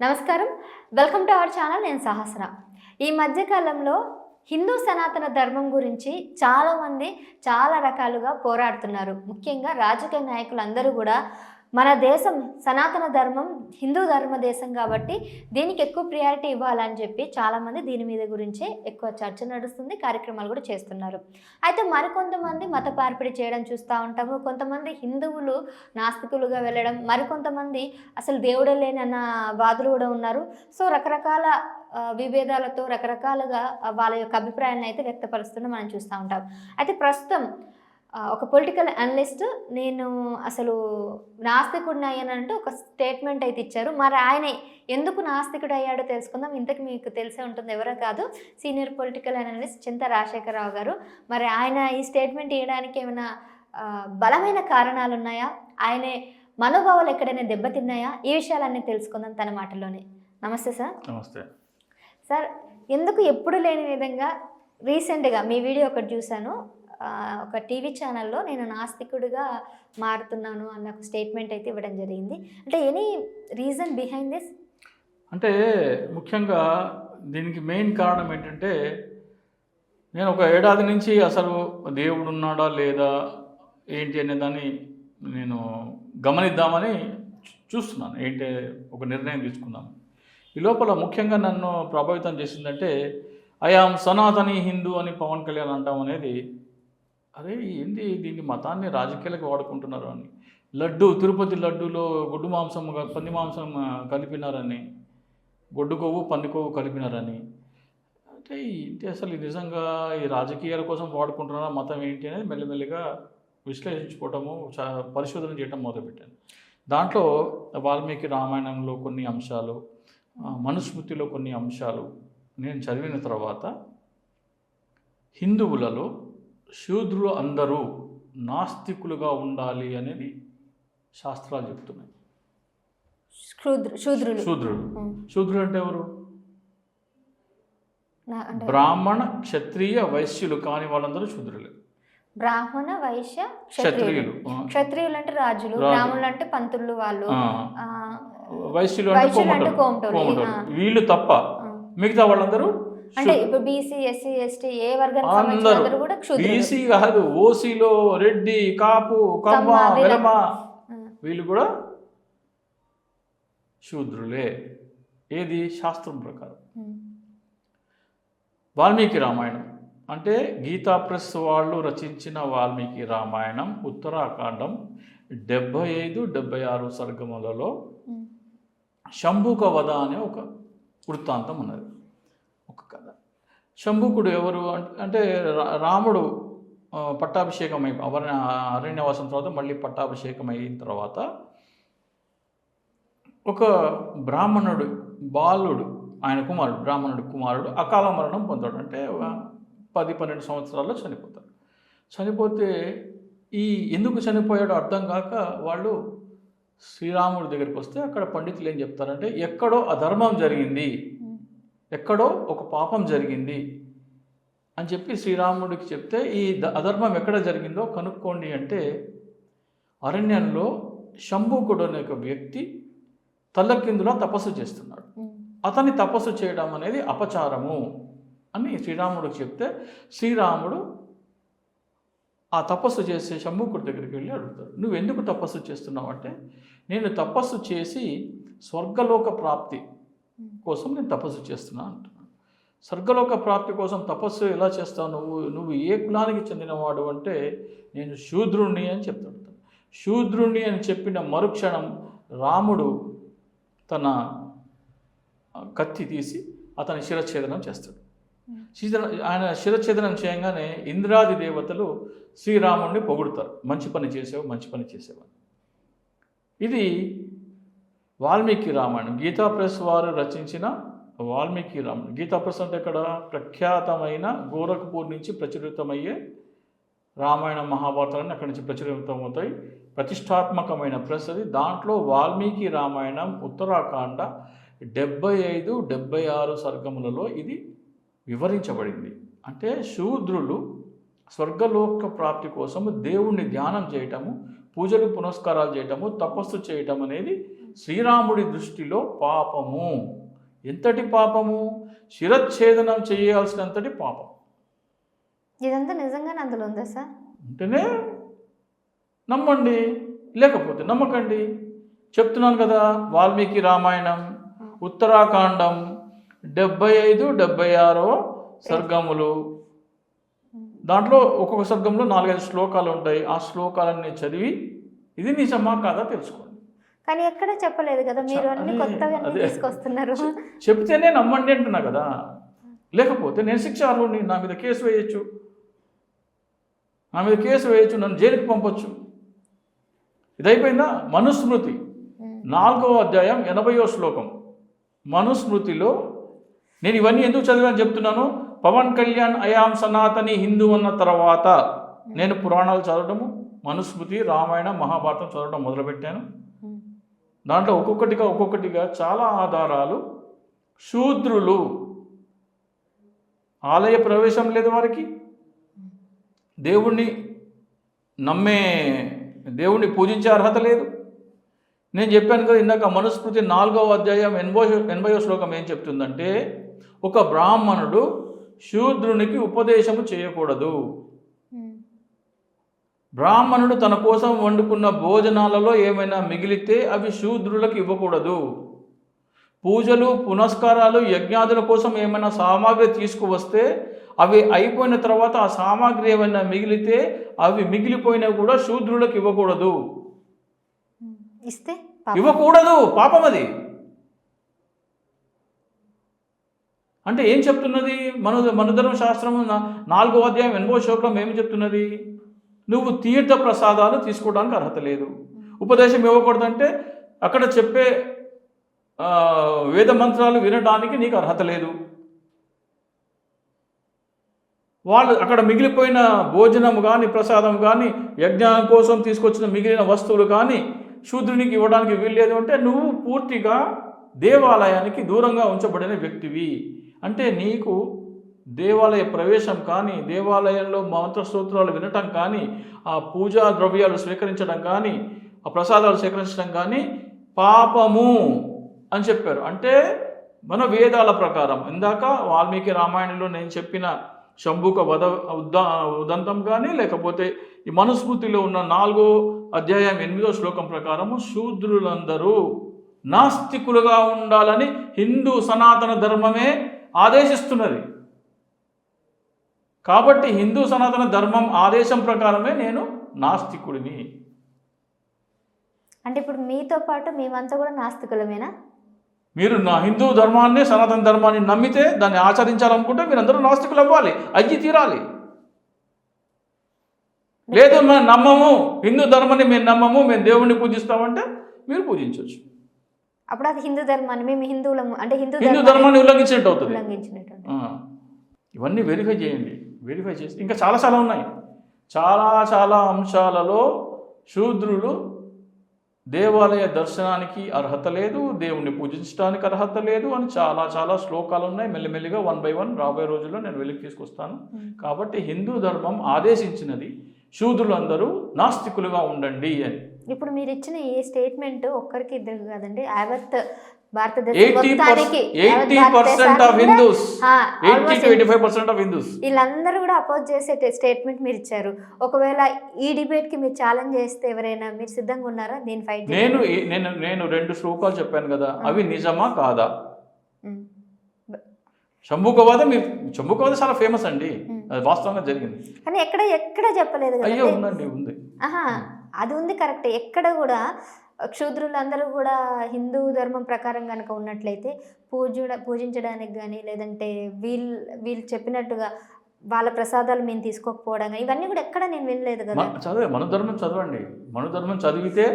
నమస్కారం. Welcome to our channel నేను సహస్ర. ఈ మధ్యకాలంలో హిందూ సనాతన ధర్మం గురించి చాలామంది చాలా రకాలుగా పోరాడుతున్నారు. ముఖ్యంగా రాజకీయ నాయకులు అందరూ కూడా మన దేశం సనాతన ధర్మం హిందూ ధర్మ దేశం కాబట్టి దీనికి ఎక్కువ ప్రియారిటీ ఇవ్వాలని చెప్పి చాలామంది దీని మీద గురించే ఎక్కువ చర్చ నడుస్తుంది కార్యక్రమాలు కూడా చేస్తున్నారు. అయితే మరికొంతమంది మత మార్పిడి చేయడం చూస్తూ ఉంటాము. కొంతమంది హిందువులు నాస్తికులుగా వెళ్ళడం మరికొంతమంది అసలు దేవుడే లేని అన్న వాదులు కూడా ఉన్నారు. సో రకరకాల విభేదాలతో రకరకాలుగా వాళ్ళ యొక్క అభిప్రాయాన్ని అయితే వ్యక్తపరుస్తున్న మనం చూస్తూ ఉంటాం. అయితే ప్రస్తుతం ఒక పొలిటికల్ అనలిస్ట్ నేను అసలు నాస్తికుడిని అయ్యానంటూ ఒక స్టేట్మెంట్ అయితే ఇచ్చారు. మరి ఆయన ఎందుకు నాస్తికుడు అయ్యాడో తెలుసుకుందాం. ఇంతకు మీకు తెలిసే ఉంటుంది ఎవరో కాదు సీనియర్ పొలిటికల్ అనలిస్ట్ చింత రాజశేఖరరావు గారు. మరి ఆయన ఈ స్టేట్మెంట్ ఇవ్వడానికి ఏమైనా బలమైన కారణాలు ఉన్నాయా? ఆయన మనోభావాలు ఎక్కడైనా దెబ్బతిన్నాయా? ఈ విషయాలన్నీ తెలుసుకుందాం తన మాటలోనే నమస్తే సార్. నమస్తే. సార్ ఎందుకు ఎప్పుడు లేని విధంగా రీసెంట్గా మీ వీడియో ఒకటి చూశాను. ఒక టీవీ ఛానల్లో నేను నాస్తికుడిగా మారుతున్నాను అన్న ఒక స్టేట్మెంట్ అయితే ఇవ్వడం జరిగింది. అంటే ఎనీ రీజన్ బిహైండ్ దిస్? అంటే ముఖ్యంగా దీనికి మెయిన్ కారణం ఏంటంటే నేను ఒక ఏడాది నుంచి అసలు దేవుడు ఉన్నాడా లేదా ఏంటి అనే దాన్ని నేను గమనిద్దామని చూస్తున్నాను. ఏంటి ఒక నిర్ణయం తీసుకుందాం ఈ లోపల ముఖ్యంగా నన్ను ప్రభావితం చేసిందంటే ఐ ఆమ్ సనాతని హిందూ అని పవన్ కళ్యాణ్ అంటాం అనేది అరే ఏంది దీన్ని మతాన్ని రాజకీయాలకు వాడుకుంటున్నారు అని. లడ్డు తిరుపతి లడ్డూలో గుడ్డు మాంసం పంది మాంసం కలిపినారని. గొడ్డు కొవ్వు పంది కొవ్వు కలిపినారని. అంటే ఏంటి అసలు నిజంగా ఈ రాజకీయాల కోసం వాడుకుంటున్నారా మతం ఏంటి అనేది మెల్లమెల్లిగా విశ్లేషించుకోవటము చా పరిశోధన చేయటం మొదలుపెట్టాను. దాంట్లో వాల్మీకి రామాయణంలో కొన్ని అంశాలు మనుస్మృతిలో కొన్ని అంశాలు నేను చదివిన తర్వాత హిందువులలో శూద్రులు అందరూ నాస్తికులుగా ఉండాలి అనేది శాస్త్రాలు చెప్తున్నాయి. శూద్రు శూద్రులు. శూద్రుడు. ఉం. శూద్రుడు అంటే ఎవరు? బ్రాహ్మణ క్షత్రియ వైశ్యులు కాని వాళ్ళందరూ శూద్రులే. బ్రాహ్మణ వైశ్య క్షత్రియులు. క్షత్రియులు అంటే రాజులు రాజు. బ్రాహ్మణులు అంటే పంతులు వాళ్ళు వైశ్యులు అంటే. వీళ్ళు తప్ప. మిగతా వాళ్ళందరూ అంటే ఇప్పుడు బీసీ ఎస్సీ ఎస్టీ ఏ వర్గానికి సంబంధించిన అందరూ అందరూ కూడా క్షుద్రులు. బీసీ కాదు ఓసీలో రెడ్డి కాపు కమ్మ వెలమ. వీళ్ళు కూడా శూద్రులే ఏది? శాస్త్రం ప్రకారం. వాల్మీకి రామాయణం. అంటే గీతా ప్రెస్ వాళ్ళు రచించిన వాల్మీకి రామాయణం ఉత్తరాఖండం డెబ్భై ఐదు డెబ్భై ఆరు సర్గములలో. శంభుక వధ అనే ఒక వృత్తాంతం ఉన్నది. శంభుకుడు ఎవరు అంటే రా- రాముడు పట్టాభిషేకం అయి అవర్ణ అరణ్యవాసం తర్వాత మళ్ళీ పట్టాభిషేకం అయిన తర్వాత ఒక బ్రాహ్మణుడు బాలుడు ఆయన కుమారుడు బ్రాహ్మణుడు కుమారుడు అకాల మరణం పొందాడు. అంటే పది పన్నెండు సంవత్సరాల్లో చనిపోతాడు. చనిపోతే ఈ ఎందుకు చనిపోయాడో అర్థం కాక వాళ్ళు శ్రీరాముడి దగ్గరికి వస్తే అక్కడ పండితులు ఏం చెప్తారంటే ఎక్కడో అధర్మం జరిగింది. ఎక్కడో ఒక పాపం జరిగింది అని చెప్పి శ్రీరాముడికి చెప్తే ఈ అధర్మం ఎక్కడ జరిగిందో కనుక్కోండి అంటే అరణ్యంలో శంభుకుడు అనే ఒక వ్యక్తి తల్లకిందులా తపస్సు చేస్తున్నాడు. అతని తపస్సు చేయడం అనేది అపచారము అని శ్రీరాముడికి చెప్తే శ్రీరాముడు ఆ తపస్సు చేసే శంభుకుడి దగ్గరికి వెళ్ళి అడుగుతాడు నువ్వు ఎందుకు తపస్సు చేస్తున్నావు అంటే నేను తపస్సు చేసి స్వర్గలోక ప్రాప్తి కోసం నేను తపస్సు చేస్తున్నా అంటున్నాను స్వర్గలోక ప్రాప్తి కోసం తపస్సు ఎలా చేస్తావు నువ్వు? నువ్వు ఏ కులానికి చెందినవాడు అంటే నేను శూద్రుణ్ణి అని చెప్తాడు. శూద్రుణ్ణి అని చెప్పిన మరుక్షణం రాముడు తన కత్తి తీసి అతని శిరఛేదనం చేస్తాడు. శిర ఆయన శిరఛేదనం చేయగానే ఇంద్రాది దేవతలు శ్రీరాముడిని పొగుడుతారు. మంచి పని చేసావు మంచి పని చేసావు అని. ఇది వాల్మీకి రామాయణం. గీతా ప్రెస్ వారు రచించిన వాల్మీకి రామాయణం. గీతా ప్రెస్ అంటే ఇక్కడ ప్రఖ్యాతమైన గోరఖ్పూర్ నుంచి ప్రచురితమయ్యే రామాయణ మహాభారతాలన్నీ అక్కడి నుంచి ప్రచురితమవుతాయి. ప్రతిష్టాత్మకమైన ప్రెస్ అది. దాంట్లో వాల్మీకి రామాయణం ఉత్తరాఖండ డెబ్బై ఐదు డెబ్బై ఆరు సర్గములలో ఇది వివరించబడింది. అంటే శూద్రులు స్వర్గలోక ప్రాప్తి కోసము దేవుణ్ణి ధ్యానం చేయటము పూజలు పునస్కారాలు చేయటము తపస్సు చేయటం అనేది శ్రీరాముడి దృష్టిలో పాపము. ఎంతటి పాపము? శిరచ్ఛేదనం చేయాల్సినంతటి పాపం. ఇదంతా నిజంగానే అందులో ఉందా సార్? ఉంటేనే నమ్మండి లేకపోతే నమ్మకండి. చెప్తున్నాను కదా వాల్మీకి రామాయణం ఉత్తరాఖండం డెబ్బై ఐదు డెబ్బై ఆరో సర్గములు. దాంట్లో ఒక్కొక్క సర్గంలో నాలుగైదు శ్లోకాలు ఉంటాయి. ఆ శ్లోకాలన్నీ చదివి ఇది నిజమా కాదా తెలుసుకోండి. కానీ ఎక్కడ చెప్పలేదు కదా మీరు అన్ని కొత్తగా. తీసుకొస్తున్నారు. చెప్తేనే నమ్మండి అంటున్నా కదా. లేకపోతే నేను శిక్ష అర్హుడిని నా మీద కేసు వేయచ్చు. నా మీద కేసు వేయచ్చు నన్ను జైలుకి పంపొచ్చు. ఇది అయిపోయిందా మనుస్మృతి. నాలుగవ అధ్యాయం ఎనభయో శ్లోకం. మనుస్మృతిలో నేను ఇవన్నీ ఎందుకు చదివాను చెప్తున్నాను? పవన్ కళ్యాణ్ అయాం సనాతని హిందూ అన్న తర్వాత. నేను పురాణాలు చదవడము మనుస్మృతి రామాయణం మహాభారతం చదవడం మొదలుపెట్టాను. దాంట్లో ఒక్కొక్కటిగా ఒక్కొక్కటిగా చాలా ఆధారాలు. శూద్రులు. ఆలయ ప్రవేశం లేదు వారికి. దేవుణ్ణి నమ్మే దేవుణ్ణి పూజించే అర్హత లేదు. నేను చెప్పాను కదా ఇందాక మనుస్మృతి నాలుగవ అధ్యాయం ఎనభై ఎనభైవ శ్లోకం ఏం చెప్తుందంటే ఒక బ్రాహ్మణుడు శూద్రునికి ఉపదేశము చేయకూడదు. బ్రాహ్మణుడు తన కోసం వండుకున్న భోజనాలలో ఏమైనా మిగిలితే అవి శూద్రులకు ఇవ్వకూడదు పూజలు పునస్కారాలు యజ్ఞాదుల కోసం ఏమైనా సామాగ్రి తీసుకువస్తే అవి అయిపోయిన తర్వాత ఆ సామాగ్రి ఏమైనా మిగిలితే అవి మిగిలిపోయినా కూడా శూద్రులకు ఇవ్వకూడదు. ఇస్తే. ఇవ్వకూడదు పాపం అది అంటే ఏం చెప్తున్నది మను మనుధర్మ శాస్త్రం నాలుగో అధ్యాయం ఎనభో శ్లోకం ఏమి చెప్తున్నది నువ్వు తీర్థ ప్రసాదాలు తీసుకోవడానికి అర్హత లేదు. ఉపదేశం ఇవ్వకూడదంటే అక్కడ చెప్పే వేద మంత్రాలు వినడానికి నీకు అర్హత లేదు. వాళ్ళు అక్కడ మిగిలిపోయిన భోజనం కానీ ప్రసాదం కానీ యజ్ఞం కోసం తీసుకొచ్చిన మిగిలిన వస్తువులు కానీ శూద్రునికి ఇవ్వడానికి వీల్లేదు అంటే నువ్వు పూర్తిగా దేవాలయానికి దూరంగా ఉంచబడిన వ్యక్తివి. అంటే నీకు దేవాలయ ప్రవేశం కానీ దేవాలయంలో మంత్ర స్తోత్రాలు వినటం కానీ ఆ పూజా ద్రవ్యాలు స్వీకరించడం కానీ ఆ ప్రసాదాలు స్వీకరించడం కానీ పాపము అని చెప్పారు. అంటే మన వేదాల ప్రకారం ఇందాక వాల్మీకి రామాయణంలో నేను చెప్పిన శంభుక వద ఉద్దా ఉదంతం కానీ లేకపోతే ఈ మనుస్మృతిలో ఉన్న నాలుగో అధ్యాయం ఎనిమిదో శ్లోకం ప్రకారము శూద్రులందరూ నాస్తికులుగా ఉండాలని హిందూ సనాతన ధర్మమే ఆదేశిస్తున్నది. కాబట్టి హిందూ సనాతన ధర్మం ఆదేశం ప్రకారమే నేను నాస్తికుడిని. అంటే ఇప్పుడు మీతో పాటు మేమంతా కూడా నాస్తికులమేనా? మీరు నా హిందూ ధర్మాన్ని సనాతన ధర్మాన్ని నమ్మితే దాన్ని ఆచరించాలనుకుంటే మీరందరూ నాస్తికులు అవ్వాలి అయ్యి తీరాలి. లేదు మేము నమ్మము హిందూ ధర్మాన్ని మేము నమ్మము మేము దేవుణ్ణి పూజిస్తామంటే మీరు పూజించవచ్చు అప్పుడు అది హిందూ ధర్మాన్ని మేము హిందువులము అంటే హిందూ హిందూ ధర్మాన్ని ఉల్లంఘించినట్టు అవుతుంది. ఇవన్నీ వెరిఫై చేయండి. వెరిఫై చేసి ఇంకా చాలా చాలా ఉన్నాయి. చాలా చాలా అంశాలలో శూద్రులు దేవాలయ దర్శనానికి అర్హత లేదు దేవుణ్ణి పూజించడానికి అర్హత లేదు అని చాలా చాలా శ్లోకాలు ఉన్నాయి. మెల్లిమెల్లిగా వన్ బై వన్ రాబోయే రోజుల్లో నేను వెలికి తీసుకొస్తాను. కాబట్టి హిందూ ధర్మం ఆదేశించినది శూద్రులందరూ నాస్తికులుగా ఉండండి అని. ఇప్పుడు మీరు ఇచ్చిన ఈ స్టేట్మెంట్ ఒక్కరికి ఇద్దరు కాదండి. యావత్ వీళ్ళందరూ కూడా అపోజ్ చేసే స్టేట్మెంట్ మీరు ఇచ్చారు. ఒకవేళ ఈ డిబేట్కి మీరు ఛాలెంజ్ చేస్తే ఎవరైనా మీరు సిద్ధంగా ఉన్నారా? దీని ఫైట్ నేను నేను నేను రెండు శ్లోకాలు చెప్పాను కదా అవి నిజమా కాదా? శంభుకవాద మీ శంభుకవాద చాలా ఫేమస్ అండి. అది వాస్తవంగా జరిగింది. కానీ ఎక్కడ ఎక్కడ చెప్పలేదు అయ్యో ఉందండి ఉంది. ఆహా. అది ఉంది కరెక్ట్. ఎక్కడ కూడా క్షూద్రులందరూ కూడా హిందూ ధర్మం ప్రకారం కనుక ఉన్నట్లయితే పూజ పూజించడానికి కానీ లేదంటే వీళ్ళు వీళ్ళు చెప్పినట్టుగా వాళ్ళ ప్రసాదాలు మేము తీసుకోకపోవడం కానీ ఇవన్నీ కూడా ఎక్కడ నేను వినలేదు కదా. చదివే మన ధర్మం చదవండి. మన ధర్మం చదివితే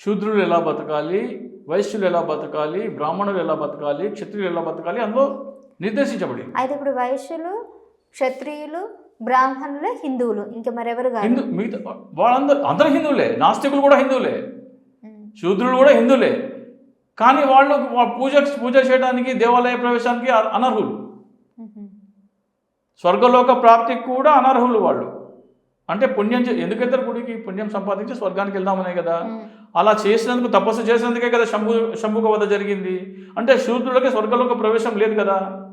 శూద్రులు ఎలా బతకాలి వైశ్యులు ఎలా బతకాలి బ్రాహ్మణులు ఎలా బతకాలి క్షత్రియులు ఎలా బతకాలి అందులో నిర్దేశించబడింది. అయితే ఇప్పుడు వైశ్యులు క్షత్రియులు బ్రాహ్మణులు హిందువులు ఇంకా మరెవరు కాదు. హిందూ మిగతా వాళ్ళందరూ అందరూ హిందువులే నాస్తికులు కూడా హిందువులే శూద్రులు కూడా హిందువులే. కానీ వాళ్ళు పూజ పూజ చేయడానికి దేవాలయ ప్రవేశానికి అనర్హులు. స్వర్గలోక ప్రాప్తికి కూడా అనర్హులు వాళ్ళు. అంటే పుణ్యం చే- ఎందుకు వెళ్తారు గుడికి పుణ్యం సంపాదించి స్వర్గానికి వెళ్దామనే కదా? అలా చేసినందుకు తపస్సు చేసినందుకే కదా శంభు శంభుక వధ జరిగింది. అంటే శూద్రులకి స్వర్గంలోకి ప్రవేశం లేదు కదా?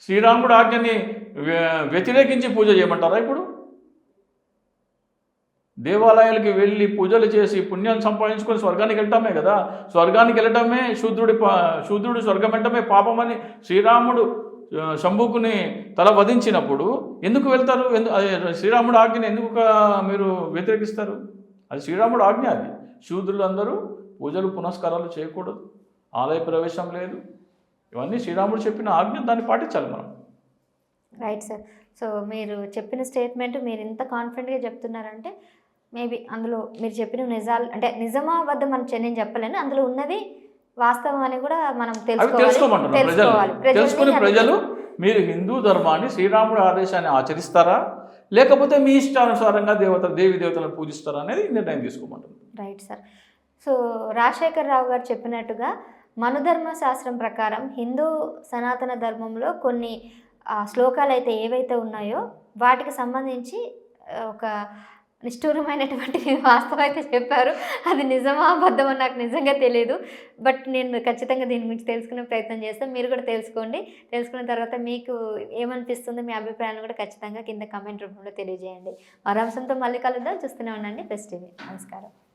శ్రీరాముడు ఆజ్ఞని వ్యతిరేకించి పూజ చేయమంటారా ఇప్పుడు? దేవాలయాలకి వెళ్ళి పూజలు చేసి పుణ్యం సంపాదించుకొని స్వర్గానికి వెళ్ళటమే కదా. స్వర్గానికి వెళ్ళటమే శూద్రుడి శూద్రుడి శూద్రుడు స్వర్గం వెళ్ళటమే పాపమని శ్రీరాముడు శంభుకుని తల వధించినప్పుడు ఎందుకు వెళ్తారు? ఎందుకు శ్రీరాముడు ఆజ్ఞని ఎందుకు మీరు వ్యతిరేకిస్తారు? అది శ్రీరాముడు ఆజ్ఞ అది. శూద్రులు అందరూ పూజలు పునస్కారాలు చేయకూడదు. ఆలయ ప్రవేశం లేదు. ఇవన్నీ శ్రీరాముడు చెప్పిన ఆజ్ఞ దాన్ని పాటించాలి మనం. రైట్ సార్ సో మీరు చెప్పిన స్టేట్మెంట్ మీరు ఇంత కాన్ఫిడెంట్గా చెప్తున్నారంటే మేబీ అందులో మీరు చెప్పిన నిజాలు అంటే నిజమా అబద్ధం అని చె- నేను చెప్పలేను. అందులో ఉన్నది వాస్తవం అని కూడా మనం తెలుసుకోవాలి. ప్రజలు. తెలుసుకుని మీరు హిందూ ధర్మాన్ని శ్రీరాముడి ఆదేశాన్ని ఆచరిస్తారా? లేకపోతే మీ ఇష్టానుసారంగా దేవత దేవి దేవతలను పూజిస్తారా అనేది నిర్ణయం తీసుకోమంటున్నారు right sir so Rajasekhar Rao గారు చెప్పినట్టుగా మనుధర్మ శాస్త్రం ప్రకారం హిందూ సనాతన ధర్మంలో కొన్ని శ్లోకాలు అయితే ఏవైతే ఉన్నాయో వాటికి సంబంధించి ఒక నిష్ఠూరమైనటువంటి వాస్తవం అయితే చెప్పారు. అది నిజమా అబద్ధమో నాకు నిజంగా తెలియదు బట్ నేను ఖచ్చితంగా దీని గురించి తెలుసుకునే ప్రయత్నం చేస్తాను. మీరు కూడా తెలుసుకోండి. తెలుసుకున్న తర్వాత మీకు ఏమనిపిస్తుందో మీ అభిప్రాయాన్ని కూడా ఖచ్చితంగా కింద కమెంట్ రూపంలో తెలియజేయండి. మరో అంశంతో మళ్ళీ కలుద్దాం. చూస్తూనే ఉండండి. Best TV. నమస్కారం.